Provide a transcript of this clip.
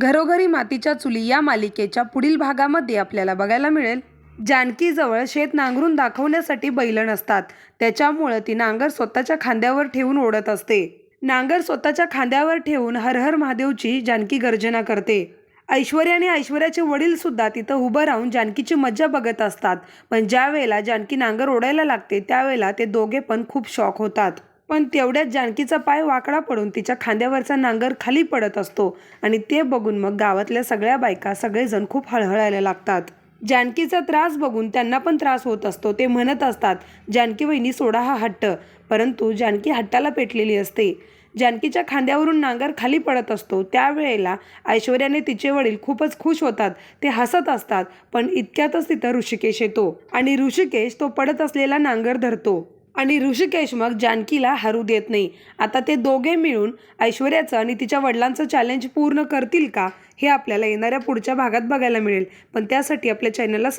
घरोघरी मातीच्या चुली या मालिकेच्या पुढील भागामध्ये आपल्याला बघायला मिळेल. जानकीजवळ शेत नांगरून दाखवण्यासाठी बैल नसतात. त्याच्यामुळं ती नांगर स्वतःच्या खांद्यावर ठेवून ओढत असते. नांगर स्वतःच्या खांद्यावर ठेवून हर हर महादेवची जानकी गर्जना करते. ऐश्वर्याने ऐश्वर्याचे वडील सुद्धा तिथं उभं राहून जानकीची मज्जा बघत असतात. पण ज्या वेळेला जानकी नांगर ओढायला लागते त्यावेळेला ते दोघे पण खूप शॉक होतात. पण तेवढ्यात जानकीचा पाय वाकडा पडून तिच्या खांद्यावरचा नांगर खाली पडत असतो आणि ते बघून मग गावातल्या सगळ्या बायका सगळेजण खूप हळहळायला लागतात. जानकीचा त्रास बघून त्यांना पण त्रास होत असतो ते म्हणत असतात जानकी वहिनी सोडा हा हट्ट. परंतु जानकी हट्टाला पेटलेली असते. जानकीच्या खांद्यावरून नांगर खाली पडत असतो. त्यावेळेला ऐश्वर्याने तिचे वडील खूपच खुश होतात ते हसत असतात पण इतक्यातच तिथं ऋषिकेश येतो आणि ऋषिकेश तो पडत असलेला नांगर धरतो. आणि ऋषिकेश मग जानकीला हरू देत नाही. आता ते दोघे मिळून ऐश्वर्याचं आणि तिच्या वडिलांचं चॅलेंज पूर्ण करतील का हे आपल्याला येणाऱ्या पुढच्या भागात बघायला मिळेल. पण त्यासाठी आपल्या चॅनलला